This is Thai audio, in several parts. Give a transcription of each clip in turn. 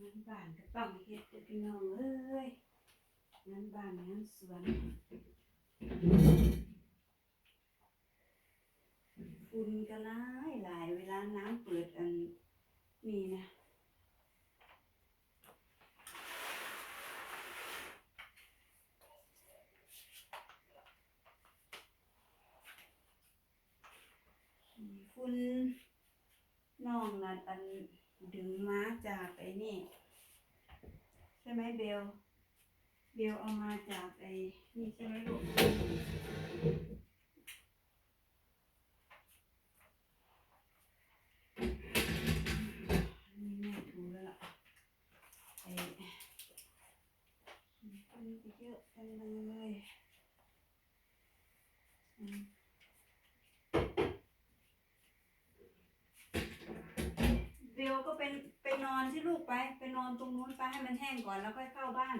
งานบ้านก็ต้องเฮ็ดเด้อพี่น้องเอ้ยงานบ้านงานสวนฝุ่นก็หลายหลายเวลาน้ำเปิดอันนี่นะฝุ่นน้องนั่นอัน ดึงม้าจากไอ้นี่ใช่ไหมเบล เบลเอามาจากไอ้นี่ใช่ไหมลูกนี่แม่ถูแล้วล่ะไอ้คนนี้เยอะจังเลยอืม เบลก็เป็นไปนอนที่ลูกไป ไปนอนตรงนู้นไปให้มันแห้งก่อนแล้วค่อยเข้าบ้าน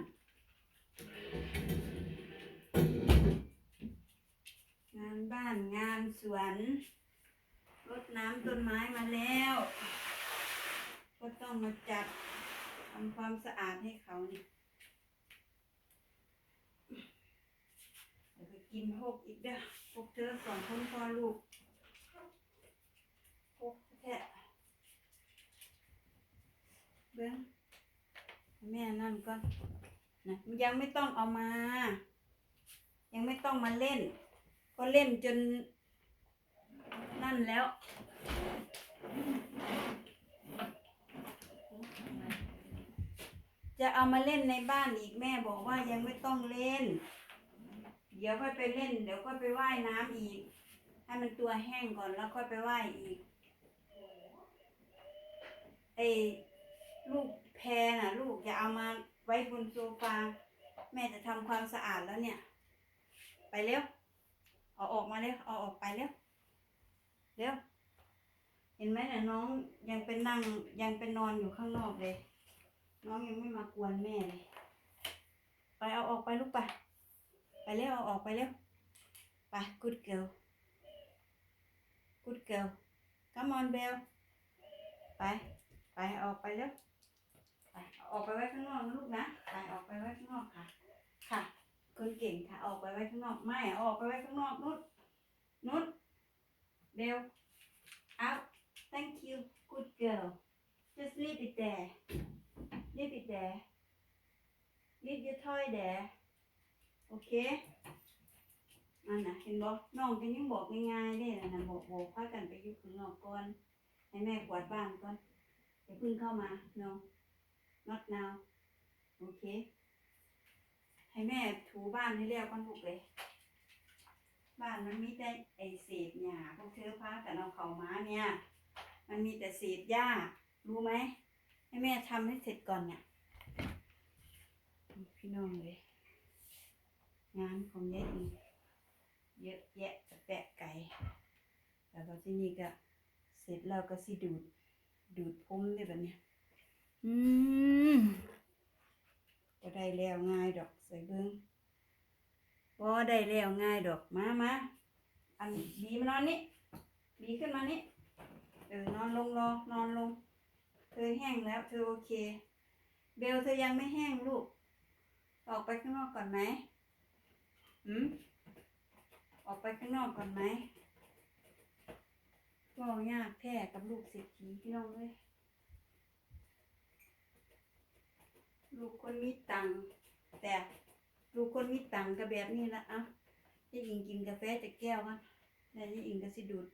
งานบ้านงานสวนรดน้ำต้นไม้มาแล้ว ก็ต้องมาจัดทำความสะอาดให้เขาเนี่ยเดี๋ยวไปกินพกอีกเด้อพวกเธอสองคนพ่อลูกพกแท้ เบิ้งแม่นั่นก่อนะยังไม่ต้องเอามา ยังไม่ต้องมาเล่น ก็เล่นจนนั่นแล้วจะเอามาเล่นในบ้านอีกแม่บอกว่ายังไม่ต้องเล่น เดี๋ยวค่อยไปเล่น เดี๋ยวค่อยไปว่ายน้ำอีก ให้มันตัวแห้งก่อนแล้วค่อยไปว่ายอีกไอ ลูกแพรน่ะ ลูกอย่าเอามาไว้บนโซฟา แม่จะทำความสะอาดแล้วเนี่ย ไปเร็วเอาออกมาเร็วเอาออกไปเร็วเร็วเห็นไหมเนี่ยน้องยังเป็นนั่งยังเป็นนอนอยู่ข้างนอกเลย น้องยังไม่มากวนแม่เลยไปเอาออกไปลูกไปไปเร็วเอาออกไปเร็วไป good girl good girl come on Bell ไป ไปออกไปเร็ว ไปไว้ข้างนอกนะลูกนะไปออกไปไว้ข้างนอกค่ะ ค่ะ คนเก่งค่ะ ออกไปไว้ข้างนอก ไม่ออกไปไว้ข้างนอกนุชนุชเบล out thank you good girl just leave it there leave it there leave your toy there โอเคอันน่ะเห็นบอกน้องก็ยังบอกง่ายๆได้นะนะบอกบอกพากันไปอยู่ข้างนอกก่อนให้แม่กวาดบ้านก่อนอย่าเพิ่งเข้ามา no not now โอเค ให้แม่ถูบ้านให้เรียบก่อนลูกเลย บ้านมันมีแต่ไอเศษหญ้าพวกเธอพากันเอาเขาม้าเนี่ย มันมีแต่เศษหญ้า รู้ไหม ให้แม่ทำให้เสร็จก่อนเนี่ย พี่น้องเลย งานของยายอีเยอะแยะจะแปะไก่แล้วก็ที่นี่ก็เสร็จแล้วก็สิดูด ดูดผมได้แบบเนี้ย อืมก็ได้แล้วง่ายดอกใส่เบิ้งบ่ได้แล้วง่ายดอกมามาอันบีมานอนนี่บีขึ้นมานี่เออนอนลงรอนอนลง เธอแห้งแล้วเธอโอเค เบลเธอยังไม่แห้งลูก ออกไปข้างนอกก่อนไหมหืมออกไปข้างนอกก่อนไหมก็ยากแท้กับลูกเศรษฐีพี่น้องเลย ลูกคนมีตังค์แต่ลูกคนมีตังค์ก็แบบนี้ละเอะจะยิงกินกาแฟจากแก้วกันแล้วจะยิงก็สิดูด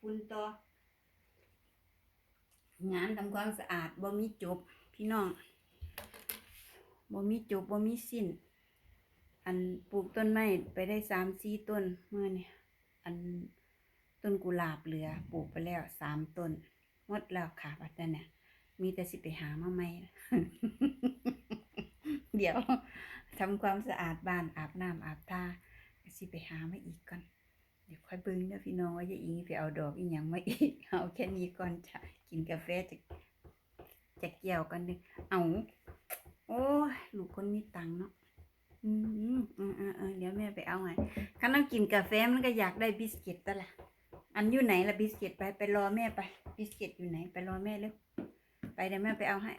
ฝุ่นต่องานทำความสะอาดบ่มีจบพี่น้องบ่มีจบบ่มีสิ้น อันปลูกต้นไม้ไปได้สามสี่ต้นเมื่อเนี่ยอันต้นกุหลาบเหลือปลูกไปแล้วสามต้นหมดแล้วค่ะบัดนั้นเนี่ย มีแต่สิไปหามาใหม่ เดี๋ยวทำความสะอาดบ้านอาบน้ำอาบท่าสิไปหามาอีกก่อน เดี๋ยวค่อยเบิ่งเด้อพี่น้องว่าจะอิงไปเอาดอกอีหยังมาอีก เอาแค่นี้ก่อนจะกินกาแฟจากจากแก้วกันเด้อเอาโอ้ลูกคนมีตังค์เนาะอืมอืมอืมอืมอืมเดี๋ยวแม่ไปเอาไงคันต้องกินกาแฟมันก็อยากได้บิสกิตตะละอันอยู่ไหนละบิสกิตไปไปรอแม่ไป บิสกิตอยู่ไหน ไปรอแม่เร็ว ไปเดี๋ยวแม่ไปเอาให้